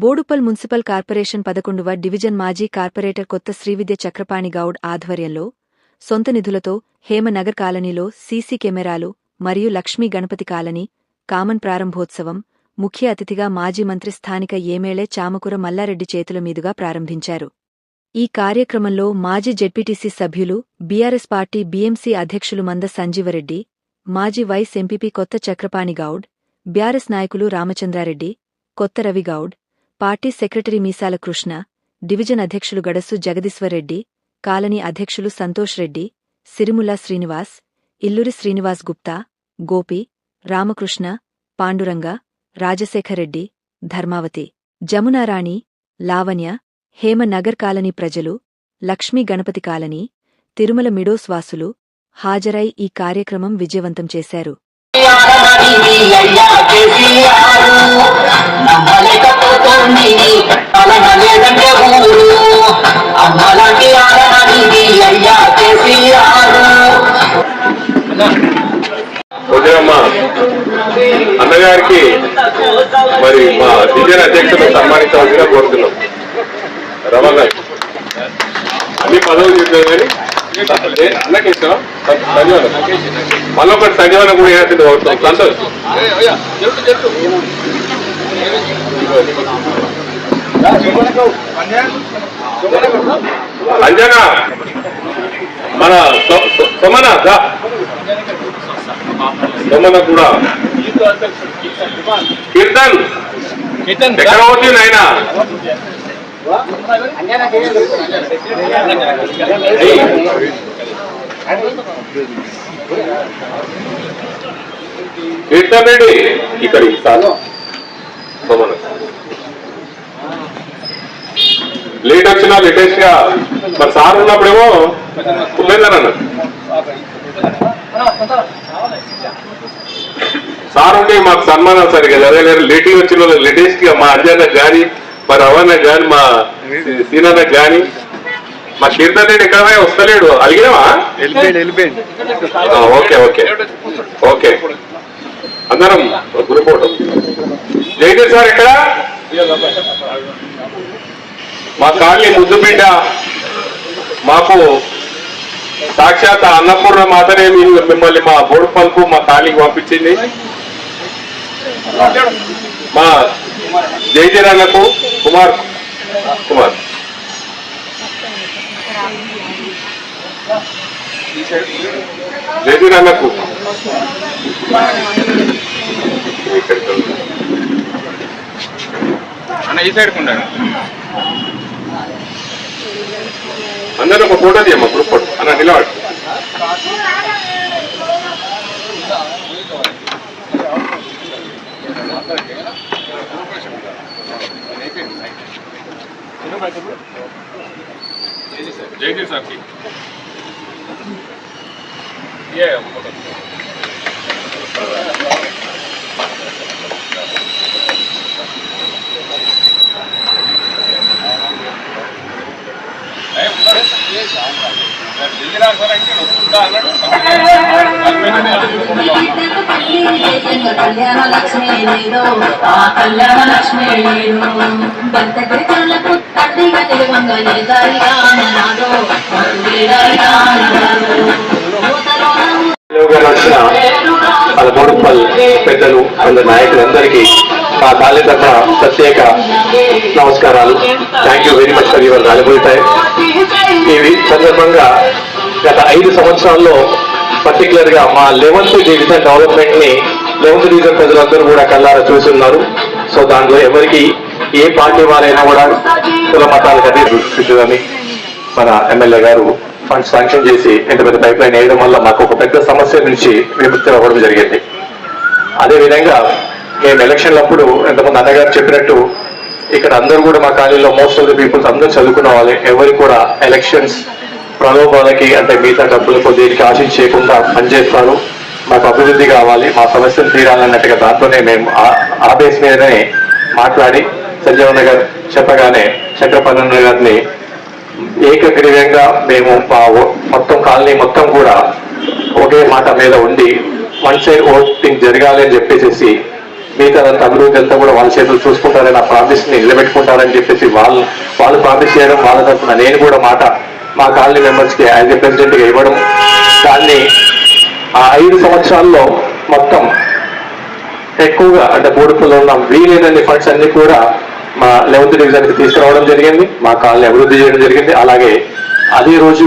Boduppal municipal corporation పదకొండవ division మాజీ corporator Kotha Srividya Chakrapani Goud ఆధ్వర్యంలో సొంత నిధులతో హేమనగర్ కాలనీలో సీసీ కెమెరాలు మరియు లక్ష్మీ గణపతి కాలనీ కామన్ ప్రారంభోత్సవం ముఖ్య అతిథిగా మాజీ మంత్రి స్థానిక ఏమేళే చామకూర మల్లారెడ్డి చేతుల మీదుగా ప్రారంభించారు. ఈ కార్యక్రమంలో మాజీ జెడ్పీటీసీ సభ్యులు బీఆర్ఎస్ పార్టీ బీఎంసీ అధ్యక్షులు మంద సంజీవరెడ్డి మాజీ వైస్ ఎంపీపీ కొత్త చక్రపాణి గౌడ్ బీఆర్ఎస్ నాయకులు Ramachandrareddy Kotha Ravigoud party secretary Meesala Krishna division అధ్యక్షులు గడసు జగదీశ్వర్రెడ్డి కాలనీ అధ్యక్షులు సంతోష్ రెడ్డి సిరిముల్లా శ్రీనివాస్ ఇల్లూరి శ్రీనివాస్ గుప్తా గోపి రామకృష్ణ పాండురంగ రాజశేఖరెడ్డి ధర్మావతి జమునారాణి లావణ్య హేమనగర్ కాలనీ ప్రజలు లక్ష్మీ గణపతి కాలనీ తిరుమల మిడోస్ వాసులు హాజరై ఈ కార్యక్రమం విజయవంతం చేశారు. సన్మానించవలసిగా కోరుతున్నాం. రమణ గారు. అన్ని పదవులు చెప్పారు కానీ ఏ- అన్నకి ఇష్టం సంజీవన మళ్ళీ ఒకటి సంజీవన కూడా వేయాల్సింది కోరుతాం సంతోష్. అంజనా మన సొ- సొ- సొమన దా. సొమన కూడా. కీర్తన్. ఎక్కడ పోతుంది ఆయన కీర్తన్ రెడ్డి ఇక్కడ సార్ సొమన. లేట్ వచ్చినా లేటెస్ట్గా మరి సార్ ఉన్నప్పుడేమో కుమ్మేందన్న సార్ ఉంటే మాకు సన్మానం సార్ కదా అదే లేదు లేట్గా వచ్చిన వాళ్ళు లేటెస్ట్గా మా అంజన్న గాని మా రవణ గాని మా సీనన్న గాని మా కీర్తన్ రెడ్డి ఎక్కడ వస్తలేడు. ఆ, ఓకే ఓకే. ఓకే. అందరం గ్రూప్ ఫోటో జైదేవ్ సార్ ఎక్కడ? మా కాళ్ళని ముద్దు బిడ్డ. మాకు సాక్షాత్ అన్నపూర్ణ మాతనే మిమ్మల్ని మా బోర్డు పలుపు మా కాళ్ళకి పంపించింది. మా జయజీరాలకు కుమార్ కుమార్. జయజీరాలకు అన్న ఈ సైడ్ ఉంటాడు అందరూ ఒక ఫోటో తీయమ్మా కళ్యాణ లక్ష్మి లేదు ఆ కళ్యాణ లక్ష్మి లేదు తండ్రిగా నిలువంగా వచ్చిన పెద్దలు అందరి నాయకులందరికీ మా కాలేజ్ తరఫున ప్రత్యేక నమస్కారాలు. Thank you very much for your valuable time ఈ సందర్భంగా గత ఐదు సంవత్సరాల్లో పర్టికులర్గా మా లెవెన్త్ డివిజన్ డెవలప్మెంట్ని లెవెన్త్ డివిజన్ ప్రజలందరూ కూడా కళ్ళారా చూస్తున్నారు. సో దాంట్లో ఎవరికి ఏ పార్టీ వారైనా కూడా కుల మతాలకు అతీతులని మన ఎమ్మెల్యే గారు ఫండ్స్ శాంక్షన్ చేసి ఇంత పెద్ద పైప్ లైన్ వేయడం వల్ల మాకు ఒక పెద్ద సమస్య నుంచి విముక్తి అవ్వడం జరిగింది. అదేవిధంగా మేము ఎలక్షన్లప్పుడు ఎంతమంది అన్నగారు చెప్పినట్టు ఇక్కడ అందరూ కూడా మా కాలేజీలో మోస్ట్ ఆఫ్ ది పీపుల్స్ అందరూ చదువుకున్న వాళ్ళే. ఎవరికి కూడా ఎలక్షన్స్ ప్రలోభాలకి అంటే మిగతా డబ్బులకు దేనికి ఆశించకుండా పనిచేస్తారు మాకు అభివృద్ధి కావాలి మా సమస్యలు తీరాలన్నట్టుగా దాంతోనే మేము ఆ- బేస్ మీదనే మాట్లాడి సంజీవన్ గారు చెప్పగానే చక్రపన్న గారిని ఏకగ్రీవంగా మేము మా మొత్తం కాలనీ మొత్తం కూడా ఒకే మాట మీద ఉండి వన్ సైడ్ ఓటింగ్ జరగాలి అని చెప్పేసి మిగతా అభివృద్ధి అంతా కూడా వాళ్ళ చేతులు చూసుకుంటారని ఆ ప్రామిస్ని నిలబెట్టుకుంటారని చెప్పేసి వాళ్ళు వాళ్ళు ప్రామిస్ చేయడం వాళ్ళ తరఫున నేను కూడా మాట మా కాలనీ మెంబర్స్కి యాజ్ ఎ ప్రెసిడెంట్గా ఇవ్వడం దాన్ని ఆ ఐదు సంవత్సరాల్లో మొత్తం ఎక్కువగా అంటే బోడుపుల్లో ఉన్న వీలైనన్ని ఫండ్స్ అన్ని కూడా మా లెవెన్త్ డివిజన్కి తీసుకురావడం జరిగింది. మా కాలనీ అభివృద్ధి చేయడం జరిగింది. అలాగే అదే రోజు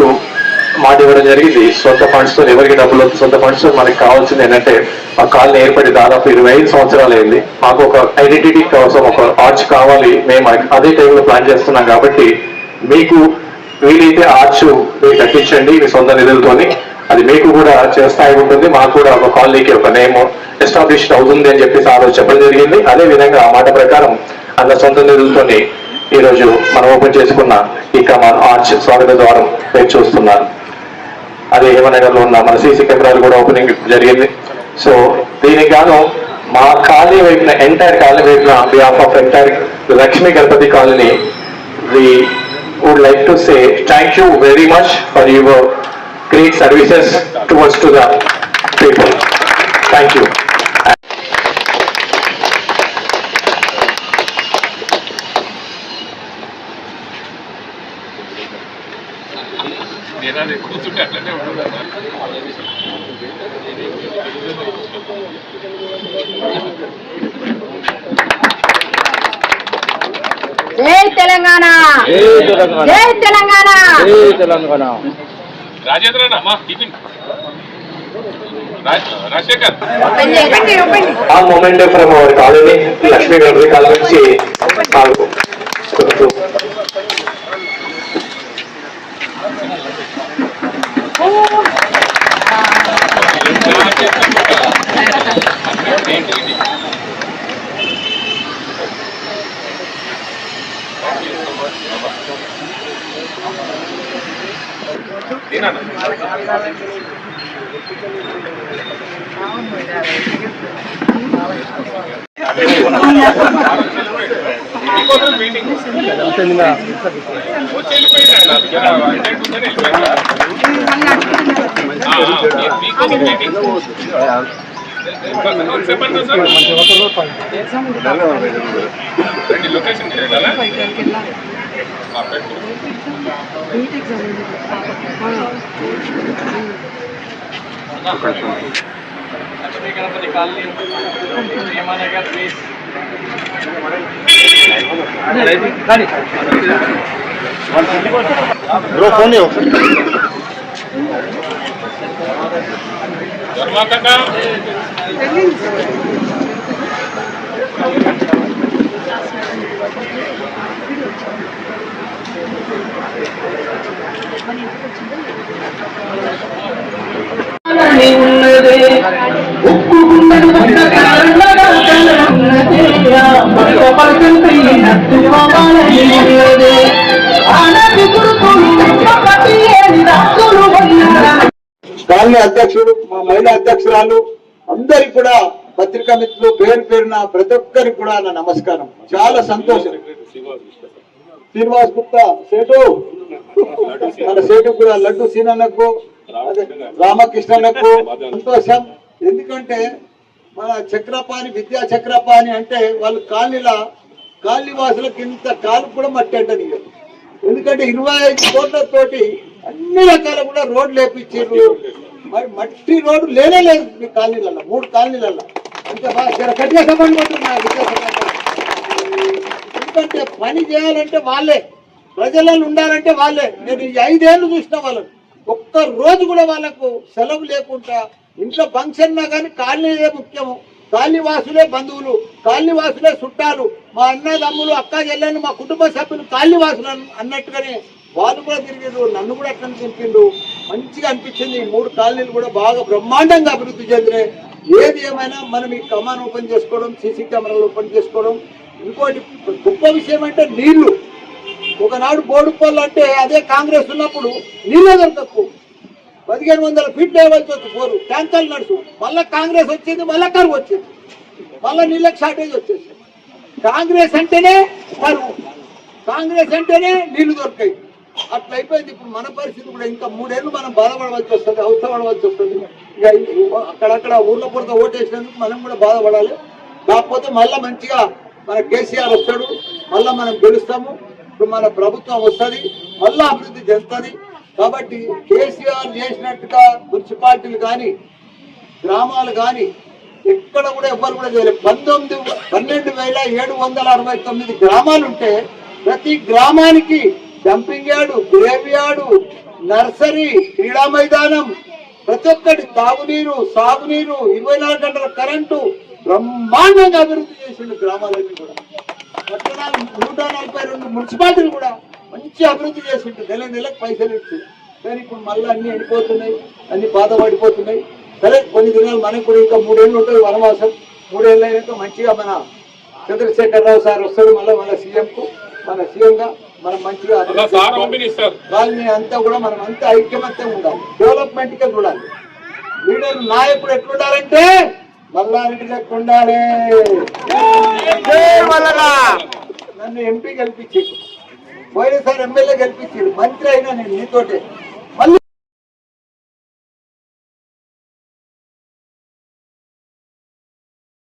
మాట ఇవ్వడం జరిగింది. సొంత ఫండ్స్తో ఎవరికి డబ్బులు సొంత ఫండ్స్ మనకి కావాల్సింది ఏంటంటే మా కాలనీ ఏర్పడి దాదాపు ఇరవై ఐదు సంవత్సరాలు అయింది. మాకు ఒక ఐడెంటిటీ కోసం ఒక ఆర్చ్ కావాలి. మేము అదే టైంలో ప్లాన్ చేస్తున్నాం కాబట్టి మీకు వీలైతే ఆర్చ్ మీరు కట్టించండి మీ సొంత నిధులతోని. అది మీకు కూడా చేస్తాయి ఉంటుంది మాకు కూడా ఒక కాలనీకి ఒక నేమ్ ఎస్టాబ్లిష్ అవుతుంది అని చెప్పేసి ఆ రోజు చెప్పడం జరిగింది. అదే విధంగా ఆ మాట ప్రకారం అన్న సొంత నిధులతోని ఈరోజు మనం ఓపెన్ చేసుకున్న ఈ కమాన్ ఆర్చ్ స్వాగత ద్వారం మీరు చూస్తున్నారు. అదే హేమనగర్లో ఉన్న మన సీసీ కెమెరాలు కూడా ఓపెనింగ్ జరిగింది. సో దీనికి గాను మా కాలనీ వైపున ఎంటైర్ కాలనీ వైపున behalf of entire Lakshmi Ganapati colony we would like to say thank you very much for your great services towards to the people. Thank you. అట్లనే ఉండదు జై తెలంగాణ. జై తెలంగాణ. రాజేంద్ర ఆ moment from our colony Lakshmi Ganapati colony నుంచి మీకోసం meeting. చెప్పండి location NEET exam Lakshmi का colony అధ్యక్షుడు మా మహిళా అధ్యక్షురాలు అందరికి కూడా పత్రికా మిత్రులు పేరు పేరున ప్రతి ఒక్కరికి కూడా నా నమస్కారం. చాలా సంతోషం. శ్రీనివాస్ గుప్తా సేటు. మన సేటు కూడా లడ్డు సీనన్నకు రామకృష్ణన్నకు సంతోషం. ఎందుకంటే మన చక్రపాణి విద్యా చక్రపాణి అంటే వాళ్ళు కాలనీల కాలనీవాసులకు ఇంత కాలు కూడా మట్టి ఎందుకంటే ఇరవై ఐదు కోట్లతోటి అన్ని రకాల కూడా రోడ్లు వేపించారు మరి మట్టి రోడ్డు లేనే లేదు మీ కాలనీలలో మూడు కాలనీలలో అంటే బాగా జర గట్టిగా చెప్పండి నా విద్యా ఎందుకంటే పని చేయాలంటే వాళ్ళే. ప్రజలలో ఉండాలంటే వాళ్ళే. నేను ఐదేళ్ళు ఐదేళ్ళు చూసిన వాళ్ళని. ఒక్క రోజు కూడా వాళ్ళకు సెలవు లేకుండా ఇంట్లో ఫంక్షన్ కానీ కాలనీయే ముఖ్యము కాలనీవాసులే బంధువులు కాలనీవాసులే చుట్టాలు. మా అన్నదమ్ములు అక్క చెల్లెలు మా కుటుంబ సభ్యులు కాలనీవాసులు అన్నట్టుగానే వాళ్ళు కూడా తిరిగిండ్రు నన్ను కూడా అట్లా తిరిగిండ్రు మంచిగా అనిపించింది. ఈ మూడు కాలనీలు కూడా బాగా బ్రహ్మాండంగా అభివృద్ధి చెందినాయి. ఏది ఏమైనా మనం ఈ కమాన్ ఓపెన్ చేసుకోవడం సీసీ కెమెరాలు ఓపెన్ చేసుకోవడం ఇంకోటి గొప్ప విషయం అంటే నీళ్ళు. ఒకనాడు బోడుపల్లి అంటే అదే కాంగ్రెస్ ఉన్నప్పుడు నీళ్ళే దొరకకు. పదిహేను వందల ఫీట్ లేవల్సి వచ్చి పోరు ట్యాంకర్లు నడుచు మళ్ళా కాంగ్రెస్ వచ్చింది మళ్ళా కరువు వచ్చింది. మళ్ళా నీళ్ళకి షార్టేజ్ వచ్చేసి కాంగ్రెస్ అంటేనే కరువు. కాంగ్రెస్ అంటేనే నీళ్ళు దొరకాయి. అట్లా అయిపోయింది. ఇప్పుడు మన పరిస్థితి కూడా ఇంకా మూడేళ్ళు మనం బాధపడవలసి వస్తుంది అవసరపడవలసి వస్తుంది. ఇక అక్కడక్కడ ఊర్ల పొరత ఓటేసినందుకు మనం కూడా బాధపడాలి. కాకపోతే మళ్ళా మంచిగా మన కేసీఆర్ వస్తాడు మళ్ళా మనం గెలుస్తాము. ఇప్పుడు మన ప్రభుత్వం వస్తుంది మళ్ళా అభివృద్ధి చెందుతుంది. కాబట్టి కేసీఆర్ చేసినట్టుగా మున్సిపాలిటీలు కానీ గ్రామాలు కానీ ఎక్కడ కూడా ఎవ్వరు కూడా చేయలేదు. పంతొమ్మిది పన్నెండు వేల ఏడు వందల అరవై తొమ్మిది గ్రామాలు ఉంటే ప్రతి గ్రామానికి dumping yard grave yard nursery క్రీడా మైదానం ప్రతి ఒక్కటి తాగునీరు సాగునీరు ఇరవై నాలుగు గంటల కరెంటు బ్రహ్మాండంగా అభివృద్ధి చేసిండు గ్రామాలన్నీ కూడా. పట్టణాలు నూట నలభై రెండు మున్సిపాలిటీలు కూడా మంచి అభివృద్ధి చేసిండు. నెల నెలకు పైసలు ఇచ్చి. కానీ ఇప్పుడు మళ్ళీ అన్ని ఎండిపోతున్నాయి అన్ని బాధపడిపోతున్నాయి సరే కొన్ని దినాలు మనకు కూడా ఇంకా మూడేళ్ళు ఉంటుంది వనవాసం. మూడేళ్ళు అయినాక మంచిగా మన చంద్రశేఖరరావు సార్ వస్తాడు మళ్ళీ మన సీఎం కు మన సీఎం గా మనం మంచిగా వాళ్ళని అంతా కూడా మనం అంతా ఐక్యమత్యంగా ఉండాలి. డెవలప్మెంట్గా చూడాలి. లీడర్ నాయకుడు ఎట్లుండాలంటే మల్లారెడ్డి లెక్క ఉండాలి. నన్ను ఎంపీ గెలిపించి పోయినసారి ఎమ్మెల్యే గెలిపించాడు. మంత్రి అయినా నేను నీతోటే.